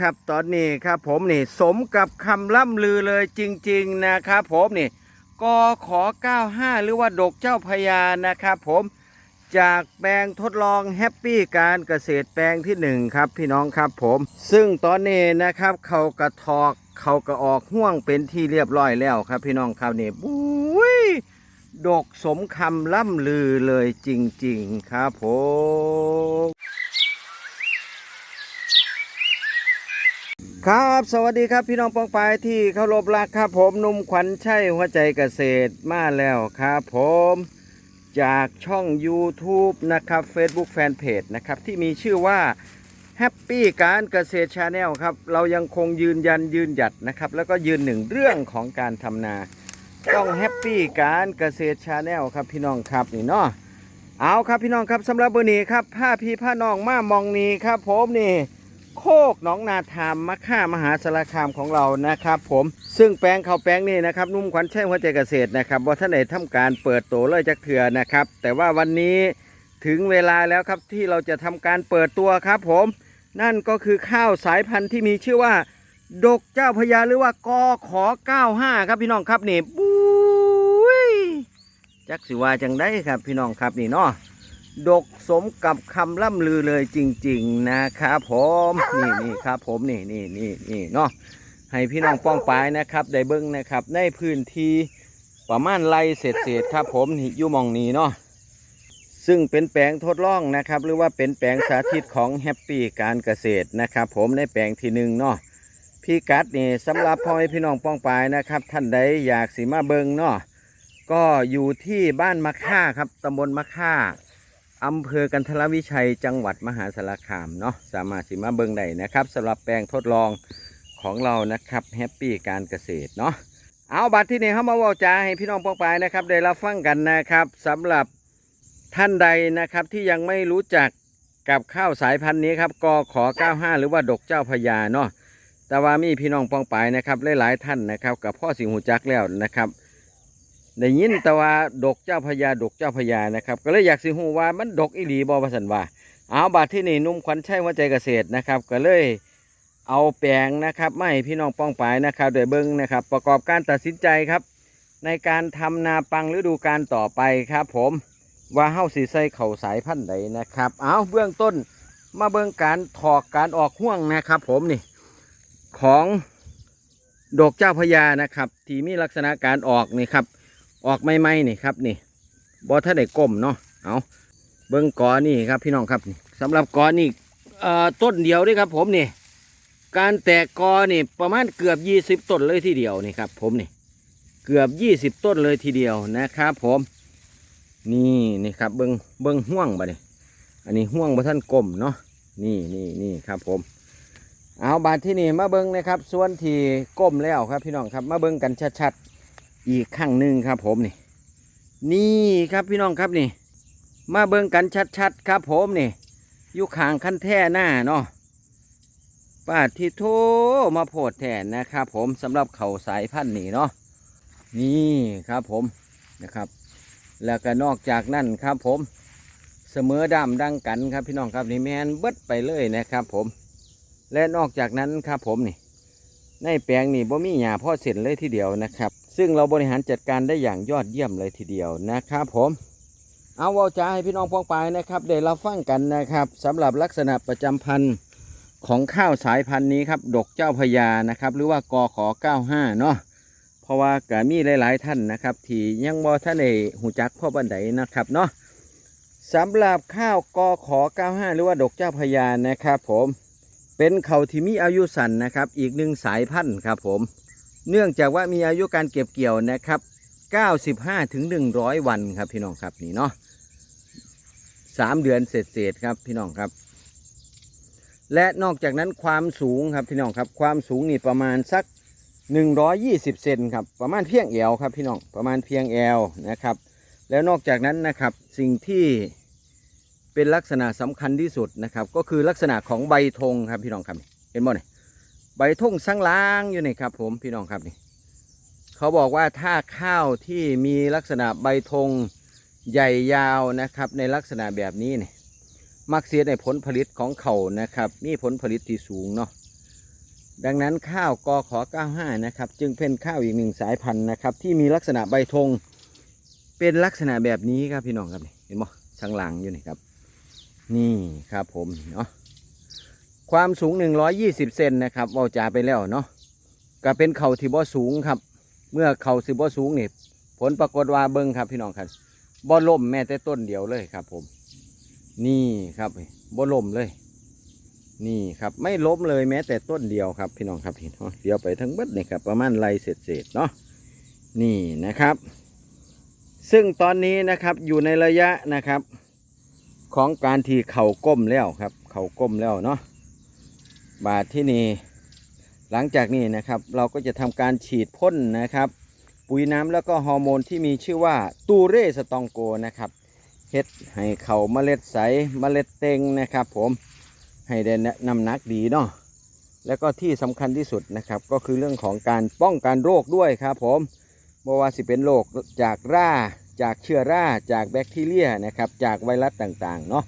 ครับ ตอนนี้ครับผมนี่สมกับคำล่ำลือเลยจริง ๆนะครับผมนี่กขอ 95 หรือว่าดกเจ้าพญานะครับผมจากแปลงทดลองแฮปปี้การเกษตรแปลงที่หนึ่งครับพี่น้องครับผม ซึ่งตอนนี้นะครับเขากระทอกเขากระออกห่วงเป็นที่เรียบร้อยแล้วครับ พี่น้องครับนี่บุ้ยดกสมคำล่ำลือเลยจริง ๆ ครับผม ครับ สวัสดีครับพี่น้องปองปายที่เคารพรักครับผมนุ่มขวัญชัยหัวใจเกษตรมาแล้วครับผมจากช่อง YouTube นะครับ Facebook Fanpage นะครับ ที่มีชื่อว่า Happy การเกษตรชาแนลครับ เรายังคงยืนยันยืนหยัดนะครับ แล้วก็ยืนหนึ่งเรื่องของการทำนา ต้องแฮปปี้การเกษตรชาแนลครับพี่น้องครับนี่เนาะเอาครับพี่น้องครับสำหรับเบอร์นี้ครับผ้าพี่ผ้าน้องมามองนี้ครับผมนี่ โคกหนองนาธามมะค่ามหาสารคามของเรานะครับผมซึ่งแปลงเขาวแปลงนี่นะครับนุ่มขวัญแชัยหัวใจเกษตรนะครับว่าท่านไหนทำการเปิดตัวเลยจักเถื่อนะครับ แต่ว่าวันนี้ถึงเวลาแล้วครับที่เราจะทำการเปิดตัวครับผม นั่นก็คือข้าวสายพันธุ์ที่มีชื่อว่า ดกเจ้าพญาหรือว่ากอขอ95 ครับพี่น้องครับนี่บุ้ยจักสิว่าจังได้ครับพี่น้องครับนี่เนาะ ดกสมกับคำล่ำลือเลยจริง ๆ นะครับผมนี่นี่ครับผมนี่นี่นี่นี่เนาะให้พี่น้องป้องปายนะครับ ได้เบิ้งนะครับในพื้นที่ประมาณไรเศษเศษๆครับผมนี่อยู่มองนี้เนาะซึ่งเป็นแปลงทดลองนะครับ หรือว่าเป็นแปลงสาธิตของแฮปปี้การเกษตรนะครับ ผมในแปลงที่หนึ่งเนาะพี่กัดนี่สำหรับพ่อแม่พี่น้องป้องปายนะครับ ท่านใดอยากสิมาเบิ้งเนาะก็อยู่ที่บ้านมะค่าครับตำบลมะค่า อำเภอกันทรวิชัยจังหวัดมหาสารคามเนาะสามารถสิมาเบิงได้นะครับสำหรับแปลงทดลองของเรานะครับแฮปปี้การเกษตรเนาะเอาบัตรที่นี่เข้ามาว่าจาให้พี่น้องปองปนะครับ ได้รับฟังกันนะครับสำหรับท่านใดนะครับที่ยังไม่รู้จักกับข้าวสายพันธุ์นี้ครับกอขอ 95 หรือว่าดกเจ้าพญาเนาะแต่ว่ามีพี่น้องปองปนะครับหลายๆท่านนะครับกับพ่อสิงหูจักแล้วนะครับ ได้ยินแต่ว่าดกเจ้าพญาดกเจ้าพญานะครับ ก็เลยอยากสิฮู้ว่ามันดกอีหลีบ่ว่าสันว่าเอาบาดที่นี่นุ่มขวัญชัยหัวใจเกษตรนะครับ ก็เลยเอาแปลงนะครับไม่พี่น้องป้องปายนะครับโดยเบิ้งนะครับ ประกอบการตัดสินใจครับ ในการทำนาปังฤดูการต่อไปครับ ผมว่าเฮาสีใส่เข่าสายพันธุ์ใดนะครับ เอาเบื้องต้นมาเบิ้งการถอกการออกห่วงนะครับ ผมนี่ของดอกเจ้าพญานะครับ ที่มีลักษณะการออกนี่ครับ ออกไม่ไม่ๆนี่ครับนี่บอถ้าได้ก้มเนาะเอาเบิ้งกอนี่ครับพี่น้องครับนี่สำหรับกอนี่ต้นเดียวด้วยครับ ผมนี่การแตกกอนี่ประมาณเกือบยี่สิบต้นเลยทีเดียวนี่ครับ ผมนี่เกือบยี่สิบต้นเลยทีเดียวนะครับ ผมนี่นี่ครับเบิ้งเบิ้งห่วงบ่เนี่ยอันนี้ห่วงบ่ท่านก้มเนาะนี่นี่นี่ครับผม เอาบาดที่นี่มาเบิ้งนะครับ ส่วนที่ก้มแล้วครับพี่น้องครับ มาเบิ้งกันชัด อีกข้างหนึ่งครับผมนี่ นี่ครับพี่น้องครับนี่ มาเบิ่งกันชัดๆครับผมนี่อยู่ขางคันแท่หน้าเนาะป้าที่โทมาโพดแทนนะครับผมสำหรับเขาสายพันธุ์นี่เนาะนี่ครับผมนะครับ แล้วก็นอกจากนั้นครับผม เสมอดำดังกันครับพี่น้องครับนี่แมนเบิดไปเลยนะครับผม และนอกจากนั้นครับผมนี่ ในแปลงนี่บ่มีหญ้าพ่อเสร็จเลยทีเดียวนะครับ ซึ่งเราบริหารจัดการได้อย่างยอดเยี่ยมเลยทีเดียวนะครับผมเอาเวาจาให้พี่น้องพ้องไปนะครับได้รับฟังกันนะครับสำหรับลักษณะประจำพันธุ์ของข้าวสายพันธุ์นี้ครับดกเจ้าพญานะครับ หรือว่ากอขอ95เนาะเพราะว่าก็มีหลาย ๆ ท่านนะครับ ที่ยังบ่ท่านได้หูจักพ่อบันไดนะครับเนาะสำหรับข้าวกอขอ95 หรือว่าดกเจ้าพญานะครับ ผมเป็นเขาที่มีอายุสั้นนะครับ อีกหนึ่งสายพันธุ์ครับผม เนื่องจากว่ามีอายุการเก็บเกี่ยวนะครับ 95ถึง100 วันครับพี่น้องครับนี่เนาะสามเดือนเศษๆครับพี่น้องครับ และนอกจากนั้นความสูงครับพี่น้องครับ ความสูงนี่ประมาณสัก 120 เซนครับประมาณเพียงแอวครับพี่น้องประมาณเพียงแอวนะครับ แล้วนอกจากนั้นนะครับสิ่งที่เป็นลักษณะสำคัญที่สุดนะครับ ก็คือลักษณะของใบธงครับพี่น้องครับเห็นบ่เนี่ย ใบทุ่งสังล้างอยู่นี่ครับ ผมพี่น้องครับนี่เขาบอกว่าถ้าข้าวที่มีลักษณะใบธงใหญ่ยาวนะครับ ในลักษณะแบบนี้เนี่ยมักเสียในผลผลิตของเขานะครับ มีผลผลิตที่สูงเนาะดังนั้นข้าวกอขอ95 นะครับ จึงเป็นข้าวอีกหนึ่งสายพันธุ์นะครับ ที่มีลักษณะใบธงเป็นลักษณะแบบนี้ครับพี่น้องครับนี่เห็นบ่ช่างหลังอยู่นี่ครับ นี่ครับผมเนาะ ความสูง 120 เซนนะครับเว่าจาไปแล้วเนาะก็เป็นเขาที่บ่สูงครับ เมื่อเขาสิบ่สูงนี่ผลปรากฏว่าเบิ้งครับพี่น้องครับบ่ล่มแม้แต่ต้นเดียวเลยครับ ผม นี่ครับบ่ล่มเลย นี่ครับไม่ล้มเลยแม้แต่ต้นเดียวครับพี่น้องครับพี่น้องเดียวไปทั้งเบิดนี่ครับประมาณไรเศษๆเนาะนี่นะครับ ซึ่งตอนนี้นะครับอยู่ในระยะนะครับ ของการที่เข่าก้มแล้วครับ เข่าก้มแล้วเนาะ บาดที่นี่หลังจากนี้นะครับเราก็จะทำการฉีดพ่นนะครับ ปุ๋ยน้ำแล้วก็ฮอร์โมนที่มีชื่อว่าตูเรสตองโกนะครับเฮ็ดให้เข่าเมล็ดใสเมล็ดเต็งนะครับ ผมให้ได้น้ำหนักดีเนาะแล้วก็ที่สำคัญที่สุดนะครับก็คือเรื่องของการป้องกันโรคด้วยครับผมบ่ว่าสิเป็นโรคจากราจากเชื้อราจากแบคทีเรียนะครับจากไวรัสต่างๆเนาะ